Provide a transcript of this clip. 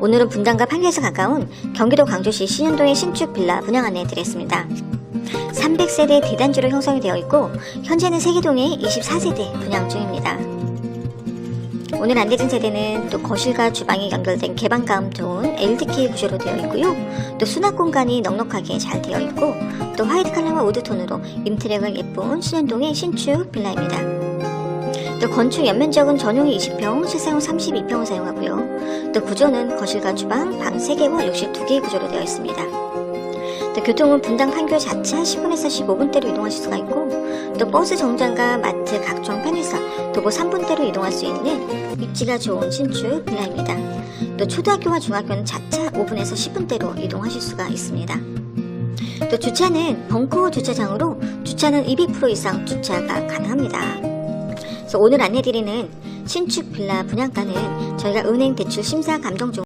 오늘은 분당과 판교에서 가까운 경기도 광주시 신현동의 신축 빌라 분양 안내 드렸습니다. 300세대 대단지로 형성이 되어 있고 현재는 세계동에 24세대 분양 중입니다. 오늘 안내준 세대는 또 거실과 주방이 연결된 개방감 좋은 LDK 구조로 되어 있고요. 또 수납 공간이 넉넉하게 잘 되어 있고 또 화이트 컬러와 우드톤으로 인테리어가 예쁜 신현동의 신축 빌라입니다. 또 건축 연면적은 전용이 20평, 실사용 32평을 사용하고요. 또 구조는 거실과 주방, 방 3개와 욕실 2개의 구조로 되어 있습니다. 또 교통은 분당 판교 자차 10분에서 15분대로 이동하실 수가 있고 또 버스 정장과 마트 각종 편의사 도보 3분대로 이동할 수 있는 입지가 좋은 신축 빌라입니다. 또 초등학교와 중학교는 자차 5분에서 10분대로 이동하실 수가 있습니다. 또 주차는 벙커 주차장으로 주차는 200% 이상 주차가 가능합니다. 그래서 오늘 안내드리는 신축 빌라 분양가는 저희가 은행 대출 심사 감정 중